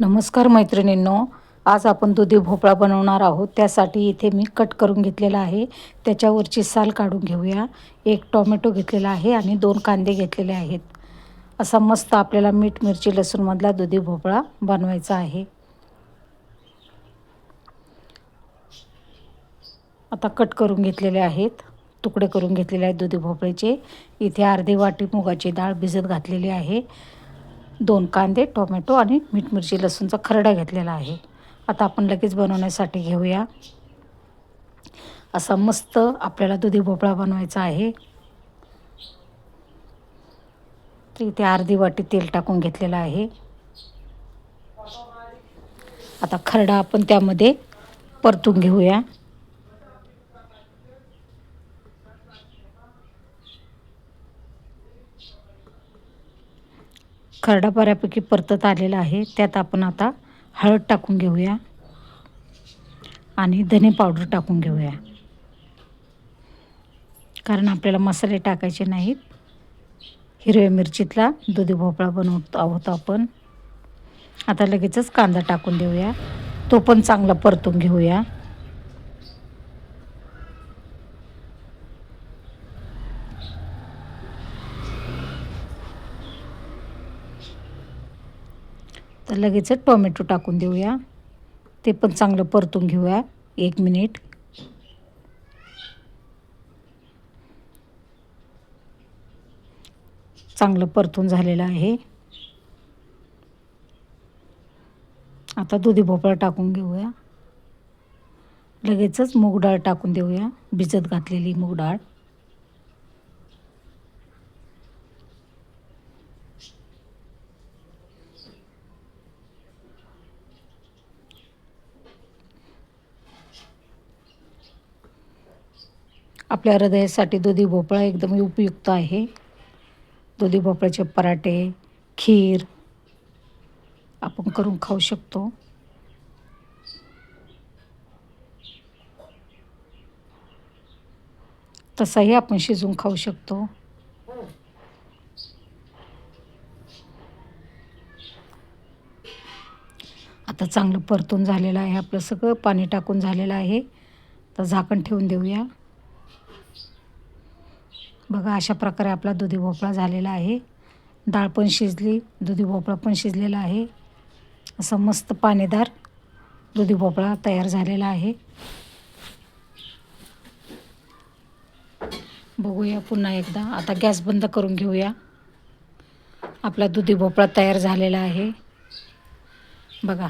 नमस्कार मैत्रिणींनो आज आपण दुधी भोपळा बनवणार आहोत. त्यासाठी इथे मी कट करून घेतलेला आहे. त्याच्यावरची साल काढून घेऊया. एक टोमॅटो घेतलेला आहे आणि दोन कांदे घेतलेले आहेत. असा मस्त आपल्याला मीठ मिरची लसूणमधला दुधी भोपळा बनवायचा आहे. आता कट करून घेतलेले आहेत. तुकडे करून घेतलेले आहेत दुधी भोपळ्याचे इथे अर्धी वाटी मुगाची डाळ भिजत घातलेली आहे. दोन कांदे टोमॅटो आणि मीठ मिरची लसूणचा खरडा घेतलेला आहे. आता आपण लगेच बनवण्यासाठी घेऊया. असा मस्त आपल्याला दुधी भोपळा बनवायचा आहे. तर इथे अर्धी वाटी तेल टाकून घेतलेलं आहे. आता खरडा आपण त्यामध्ये परतून घेऊया. खरडा बऱ्यापैकी परतत आलेला आहे. त्यात आपण आता हळद टाकून घेऊया. आणि धने पावडर टाकून घेऊया. कारण आपल्याला मसाले टाकायचे नाहीत. हिरव्या मिरचीतला दुधी भोपळा बनवत आहोत आपण. आता लगेचच कांदा टाकून देऊया. तो पण चांगला परतून घेऊया. तर लगेचच टोमॅटो टाकून देऊया. ते पण चांगलं परतून घेऊया. एक मिनिट. चांगलं परतून झालेलं आहे. आता दुधी भोपळा टाकून घेऊया. लगेचच मूग डाळ टाकून देऊया. भिजत घातलेली मूग डाळ. आपल्या हृदयासाठी दुधी भोपळा एकदम उपयुक्त आहे. दुधी भोपळ्याचे पराठे खीर आपण करून खाऊ शकतो. तसाही आपण शिजवून खाऊ शकतो. आता चांगलं परतून झालेलं आहे. आपलं सगळं पाणी टाकून झालेलं आहे. तर झाकण ठेवून देऊया. बघा अशा प्रकारे आपला दुधी भोपळा झालेला आहे. डाळ पण शिजली दुधी भोपळा पण शिजलेला आहे. असं मस्त पाणीदार दुधी भोपळा तयार झालेला आहे. बघूया पुन्हा एकदा. आता गॅस बंद करून घेऊया. आपला दुधी भोपळा तयार झालेला आहे. बघा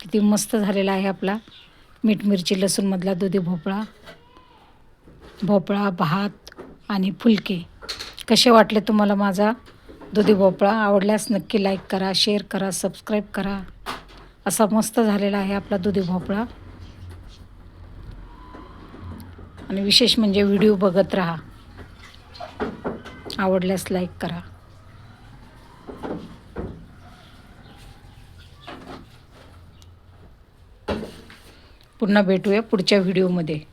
किती मस्त झालेला आहे आपला मीठ मिरची लसूणमधला दुधी भोपळा भोपळा भात आणि फुलके. कसे वाटले तुम्हाला माझा दुधी भोपळा? आवडल्यास नक्की लाईक करा शेअर करा सबस्क्राईब करा. असा मस्त झालेला आहे आपला दुधी भोपळा. आणि विशेष म्हणजे व्हिडिओ बघत राहा. आवडल्यास लाईक करा. पुन्हा भेटूया पुढच्या व्हिडिओमध्ये